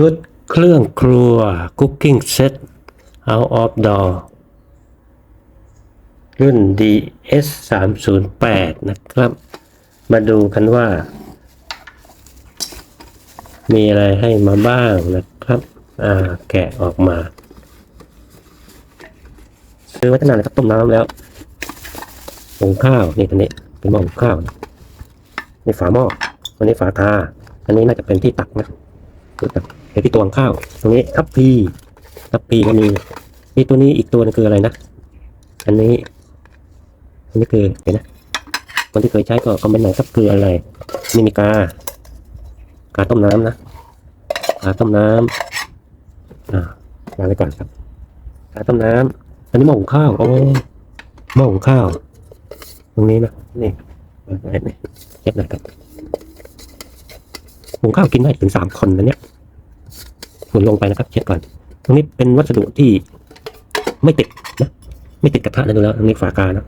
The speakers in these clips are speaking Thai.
ชุดเครื่องครัว Cooking Set Out of Door รุ่น DS 3 0 8นะครับ มาดูกันว่า มีอะไรให้มาบ้างนะครับ อ่า แกะออกมา ซื้อไว้ตั้งนานแล้วครับต้มน้ำแล้วหุงข้าว นี่ตัวนี้ เป็นหม้อหุงข้าวนะนี่ฝาหม้ออันนี้ฝาทา อันนี้น่าจะเป็นที่ตักนะ ที่ตักเดี๋ยวที่ตวงข้าว ตรงนี้ทัพพีทัพพีก็มีนี่ตัวนี้อีกตัวนึงคืออะไรนะ อันนี้ อันนี้คือเห็นนะ คนที่เคยใช้ก็คอมเมนต์หน่อยครับคืออะไรนี่มีกา กาต้มน้ำนะ กาต้มน้ำอ่าวางไว้ก่อนครับ กาต้มน้ำอันนี้หม้อหุงข้าว โอ้หม้อหุงข้าว ตรงนี้นะ นี่วางไว้นี่เช็ดหน่อยครับ งข้าวกินได้ถึงสามคนนะเนี่ยฝุ่นลงไปนะครับเช็ดก่อน ตรงนี้เป็นวัสดุที่ไม่ติดนะไม่ติดกระทะนะดูแล้วตรงนี้ฝากานะ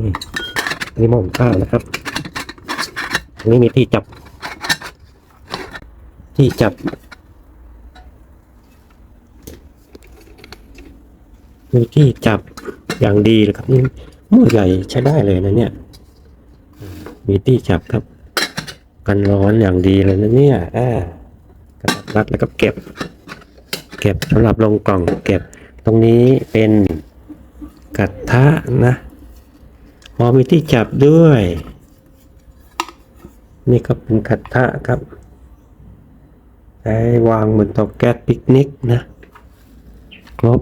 นี่อันนี้หม้อหุงข้าวนะครับตรงนี้มีที่จับ ที่จับมีที่จับอย่างดีเลยครับนี่หม้อใหญ่ใช้ได้เลยนะเนี่ย มีที่จับครับ กันร้อนอย่างดีเลยนะเนี่ยอ่ากระรัดแล้วก็เก็บ เก็บสำหรับลงกล่องเก็บ ตรงนี้เป็นกระทะนะพอมีที่จับด้วย นี่ก็เป็นกระทะครับใช้วางบนโต๊ะแก๊สปิกนิกนะ ครบ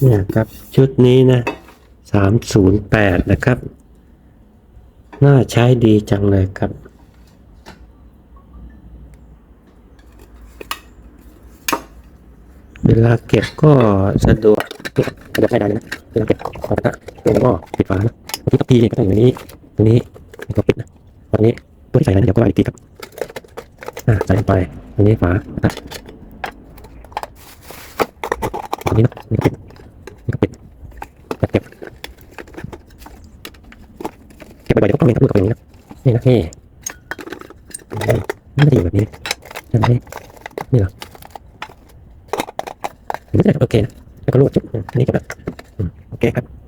เนี่ยครับชุดนี้นะสามศูนย์แปดนะครับ น่าใช้ดีจังเลยครับ เวลาเก็บก็สะดวกเก็บกระดาษไม่ได้เลยนะเวลาเก็บขอตะเป็นก็ปิดฝานะทีทัพพีก็ต้องอย่างนี้ตรงนี้ก็ปิดนะตรงนี้ตัวที่ใส่นั้นเดี๋ยวก็วางอีกทีครับอ่าใส่ลงไปตรงนี้ฝาตะตรงนี้นะนี่ก็ปิดนี่ก็ปิดแล้วเก็บเก็บบ่อยๆเดี๋ยวต้องเล่นกับมือกับอย่างนี้นะนี่นะนี่มันจะอยู่แบบนี้ใช่ไหมนี่เหรอโอเคนะแล้วก็รูดจุ๊บนี่ก็แบบโอเคครับ